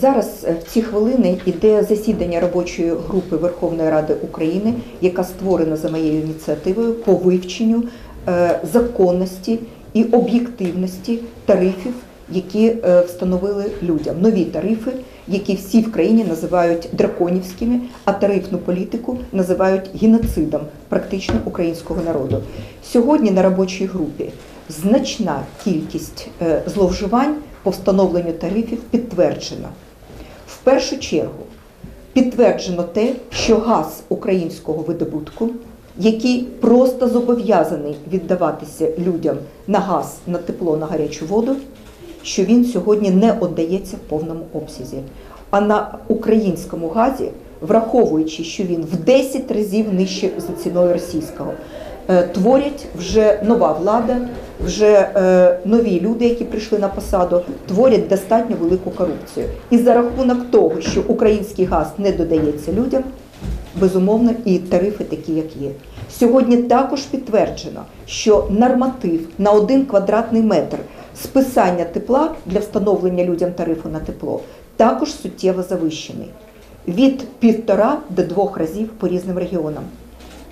Зараз е, в ці хвилини йде засідання робочої групи Верховної Ради України, яка створена за моєю ініціативою по вивченню е, законності і об'єктивності тарифів, які е, встановили людям. Нові тарифи, які всі в країні називають драконівськими, а тарифну політику називають геноцидом практично українського народу. Сьогодні на робочій групі значна кількість зловживань по встановленню тарифів підтверджена. Першу чергу підтверджено те, що газ українського видобутку, який просто зобов'язаний віддаватися людям на газ, на тепло, на гарячу воду, що він сьогодні не віддається в повному обсязі. А на українському газі, враховуючи, що він в 10 разів нижче за ціною російського, е, творять вже нова влада, вже е, нові люди, які прийшли на посаду, творять достатньо велику корупцію. І за рахунок того, що український газ не додається людям, безумовно, і тарифи такі, як є. Сьогодні також підтверджено, що норматив на один квадратний метр списання тепла для встановлення людям тарифу на тепло також суттєво завищений від півтора до двох разів по різним регіонам.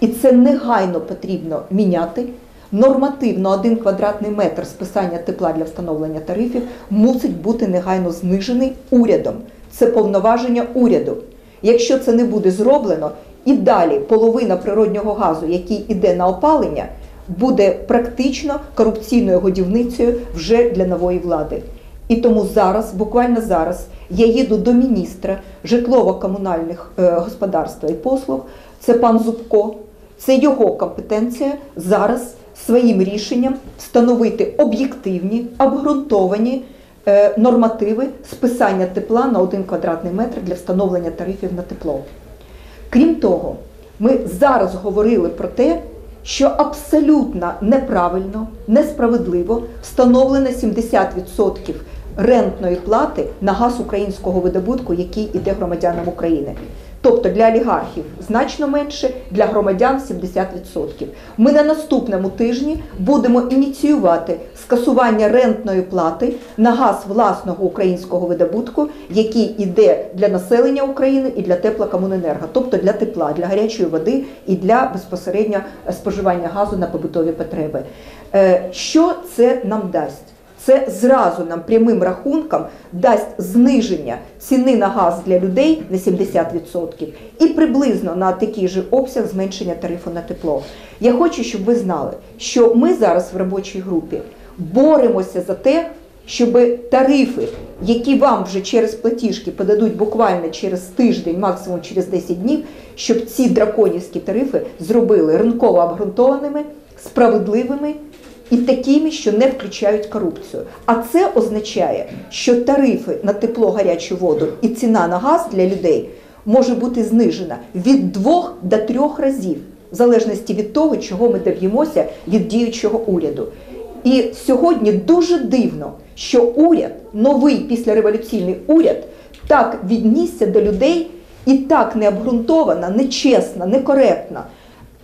І це негайно потрібно міняти. Нормативно один квадратний метр списання тепла для встановлення тарифів мусить бути негайно знижений урядом. Це повноваження уряду. Якщо це не буде зроблено, і далі половина природнього газу, який іде на опалення, буде практично корупційною годівницею вже для нової влади. І тому зараз, буквально зараз, я їду до міністра житлово-комунальних е, господарства і послуг. Це пан Зубко. Це його компетенція зараз своїм рішенням встановити об'єктивні, обґрунтовані е, нормативи списання тепла на один квадратний метр для встановлення тарифів на тепло. Крім того, ми зараз говорили про те, що абсолютно неправильно, несправедливо встановлено 70% рентної плати на газ українського видобутку, який іде громадянам України. Тобто для олігархів значно менше, для громадян 70%. Ми на наступному тижні будемо ініціювати скасування рентної плати на газ власного українського видобутку, який іде для населення України і для теплокомуненерго, тобто для тепла, для гарячої води і для безпосередньо споживання газу на побутові потреби. Е, Що це нам дасть? Це зразу нам прямим рахунком дасть зниження ціни на газ для людей на 70% і приблизно на такий же обсяг зменшення тарифу на тепло. Я хочу, щоб ви знали, що ми зараз в робочій групі боремося за те, щоб тарифи, які вам вже через платіжки подадуть буквально через тиждень, максимум через 10 днів, щоб ці драконівські тарифи зробили ринково обґрунтованими, справедливими і такими, що не включають корупцію. А це означає, що тарифи на тепло, гарячу воду і ціна на газ для людей може бути знижена від двох до трьох разів, в залежності від того, чого ми доб'ємося від діючого уряду. І сьогодні дуже дивно, що уряд, новий післяреволюційний уряд, так віднісся до людей і так необґрунтовано, нечесно, некоректно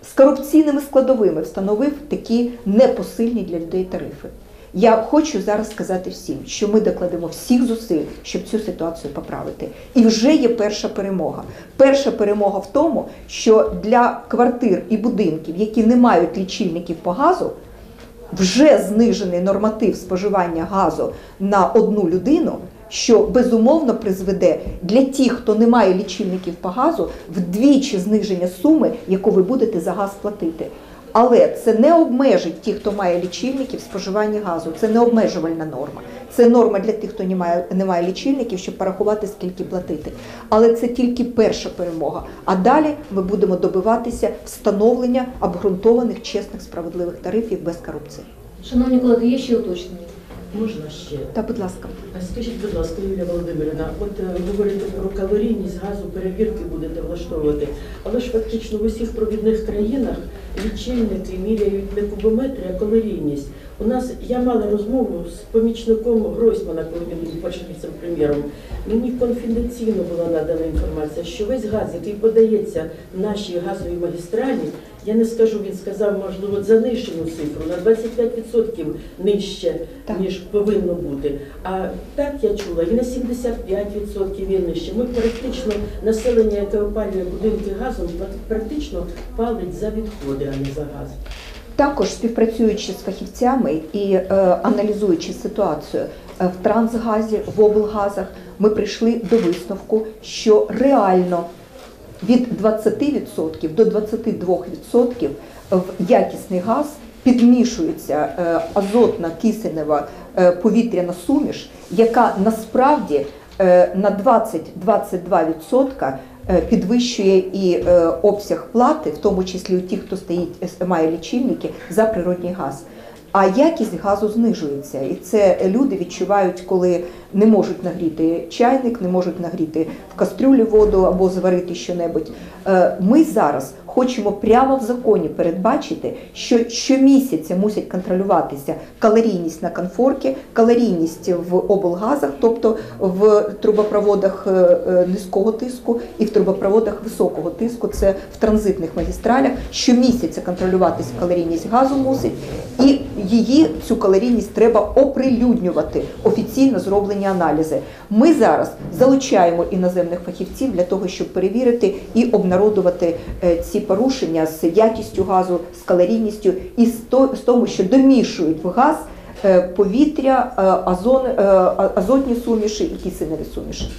з корупційними складовими встановив такі непосильні для людей тарифи. Я хочу зараз сказати всім, що ми докладемо всіх зусиль, щоб цю ситуацію поправити. І вже є перша перемога. Перша перемога в тому, що для квартир і будинків, які не мають лічильників по газу, вже знижений норматив споживання газу на одну людину, що безумовно призведе для тих, хто не має лічильників по газу, вдвічі зниження суми, яку ви будете за газ платити. Але це не обмежить тих, хто має лічильників споживання газу. Це не обмежувальна норма. Це норма для тих, хто не має, не має лічильників, щоб порахувати, скільки платити. Але це тільки перша перемога. А далі ми будемо добиватися встановлення обґрунтованих, чесних, справедливих тарифів без корупції. Шановні колеги, є ще уточнення? Можна ще? Та, будь ласка. Скажіть, будь ласка, Юлія Володимирівна, от е, говорите про калорійність газу, перевірки будете влаштовувати, але ж фактично в усіх провідних країнах лічильники міряють не кубометри, а калорійність. У нас я мала розмову з помічником Гройсмана, коли він був першим віце-прем'єром. Мені конфіденційно була надана інформація, що весь газ, який подається нашій газовій магістралі, я не скажу, він сказав, можливо, занижену цифру на 25% нижче, Так. ніж повинно бути. А так я чула, і на 75% він нижче. Ми практично населення, яке опалює будинки газом, практично палить за відходи, а не за газ. Також співпрацюючи з фахівцями і е, аналізуючи ситуацію е, в трансгазі, в облгазах, ми прийшли до висновку, що реально від 20% до 22% в якісний газ підмішується е, азотна кисенева е, повітряна суміш, яка насправді е, на 20-22% е, підвищує і обсяг плати, в тому числі у тих, хто стоїть, має лічильники за природній газ. А якість газу знижується, і це люди відчувають, коли не можуть нагріти чайник, не можуть нагріти в кастрюлі воду або зварити щонебудь. Е, Ми зараз хочемо прямо в законі передбачити, що щомісяця мусять контролюватися калорійність на конфорки, калорійність в облгазах, тобто в трубопроводах е, е, низького тиску і в трубопроводах високого тиску, це в транзитних магістралях. Щомісяця контролюватися калорійність газу мусить, і її цю калорійність треба оприлюднювати офіційно зроблені аналізи. Ми зараз залучаємо іноземних фахівців для того, щоб перевірити і обнародувати е, ці порушення з якістю газу, з калорійністю і з то- тому, що домішують в газ е, повітря, азон, е, азотні суміші і кисневі суміші.